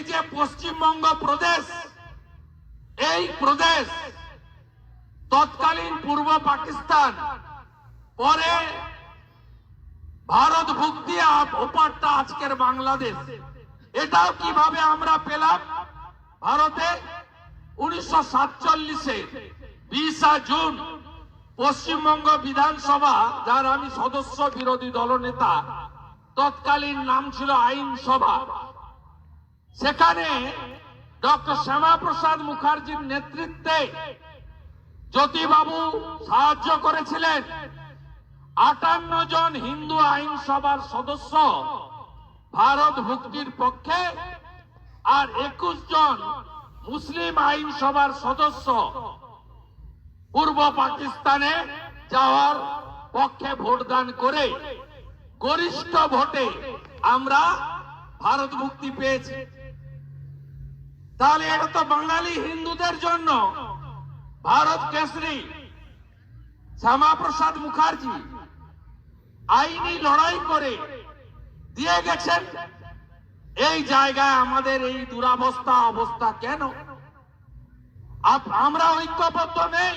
এই যে পশ্চিমবঙ্গ প্রদেশ, এই প্রদেশ তৎকালীন পূর্ব পাকিস্তান, পরে ভারত ভুক্তি ওপারটা আজকের বাংলাদেশ। এটাও কীভাবে আমরা পেলাম? ভারতে উনিশশো সাতচল্লিশে বিশা জুন পশ্চিমবঙ্গ বিধানসভা, যার আমি সদস্য বিরোধী দলনেতা, তৎকালীন নাম ছিল আইনসভা। সেখানে ডক্টর শ্যামাপ্রসাদ মুখার্জির নেতৃত্বে জ্যোতিবাবু সাহায্য করেছিলেন। আটান্ন জন হিন্দু আইনসভার সদস্য ভারত ভুক্তির পক্ষে আর একুশ জন মুসলিম আইনসভার সদস্য পূর্ব পাকিস্তানে যাওয়ার পক্ষে ভোটদান করে গরিষ্ঠ ভোটে আমরা ভারত মুক্তি পেয়েছি। তাহলে এটা তো বাঙালি হিন্দুদের জন্য। ভারত কেশরী শ্যামাপ্রসাদ মুখার্জি আইনি লড়াই করে দিয়ে গেছেন। এই জায়গায় আমাদের এই দুরাবস্থা অবস্থা কেন? আমরা ঐক্যবদ্ধ নেই।